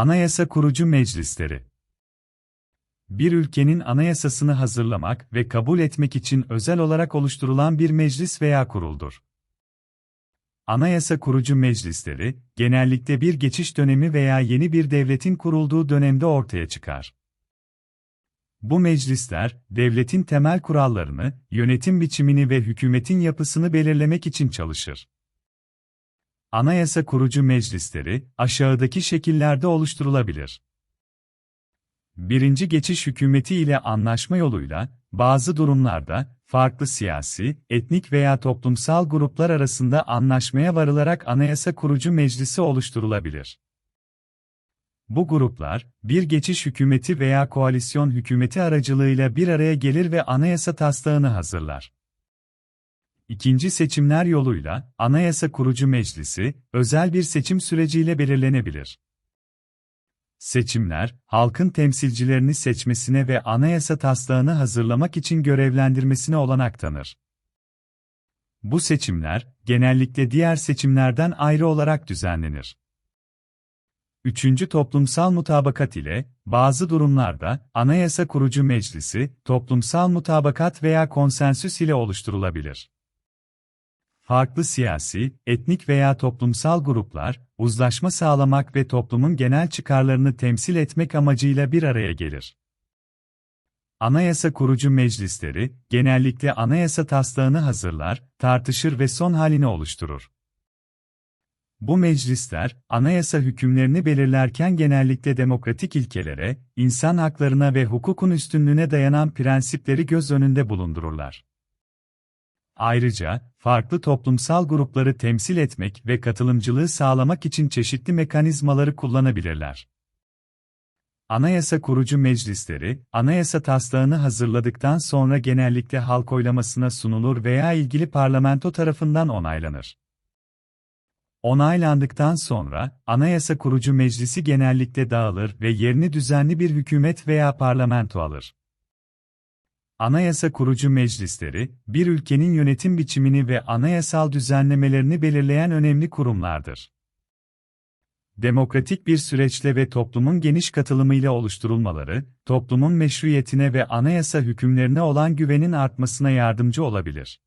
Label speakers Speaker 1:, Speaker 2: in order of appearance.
Speaker 1: Anayasa kurucu meclisleri Bir ülkenin anayasasını hazırlamak ve kabul etmek için özel olarak oluşturulan bir meclis veya kuruldur. Anayasa kurucu meclisleri, genellikle bir geçiş dönemi veya yeni bir devletin kurulduğu dönemde ortaya çıkar. Bu meclisler, devletin temel kurallarını, yönetim biçimini ve hükümetin yapısını belirlemek için çalışır. Anayasa kurucu meclisleri, aşağıdaki şekillerde oluşturulabilir. Birinci geçiş hükümeti ile anlaşma yoluyla, bazı durumlarda, farklı siyasi, etnik veya toplumsal gruplar arasında anlaşmaya varılarak anayasa kurucu meclisi oluşturulabilir. Bu gruplar, bir geçiş hükümeti veya koalisyon hükümeti aracılığıyla bir araya gelir ve anayasa taslağını hazırlar. İkinci seçimler yoluyla, Anayasa Kurucu Meclisi, özel bir seçim süreciyle belirlenebilir. Seçimler, halkın temsilcilerini seçmesine ve anayasa taslağını hazırlamak için görevlendirmesine olanak tanır. Bu seçimler, genellikle diğer seçimlerden ayrı olarak düzenlenir. Üçüncü toplumsal mutabakat ile, bazı durumlarda, Anayasa Kurucu Meclisi, toplumsal mutabakat veya konsensüs ile oluşturulabilir. Farklı siyasi, etnik veya toplumsal gruplar, uzlaşma sağlamak ve toplumun genel çıkarlarını temsil etmek amacıyla bir araya gelir. Anayasa kurucu meclisleri, genellikle anayasa taslağını hazırlar, tartışır ve son halini oluşturur. Bu meclisler, anayasa hükümlerini belirlerken genellikle demokratik ilkelere, insan haklarına ve hukukun üstünlüğüne dayanan prensipleri göz önünde bulundururlar. Ayrıca, farklı toplumsal grupları temsil etmek ve katılımcılığı sağlamak için çeşitli mekanizmaları kullanabilirler. Anayasa kurucu meclisleri, anayasa taslağını hazırladıktan sonra genellikle halk oylamasına sunulur veya ilgili parlamento tarafından onaylanır. Onaylandıktan sonra, Anayasa Kurucu Meclisi genellikle dağılır ve yerini düzenli bir hükümet veya parlamento alır. Anayasa kurucu meclisleri, bir ülkenin yönetim biçimini ve anayasal düzenlemelerini belirleyen önemli kurumlardır. Demokratik bir süreçle ve toplumun geniş katılımıyla oluşturulmaları, toplumun meşruiyetine ve anayasa hükümlerine olan güvenin artmasına yardımcı olabilir.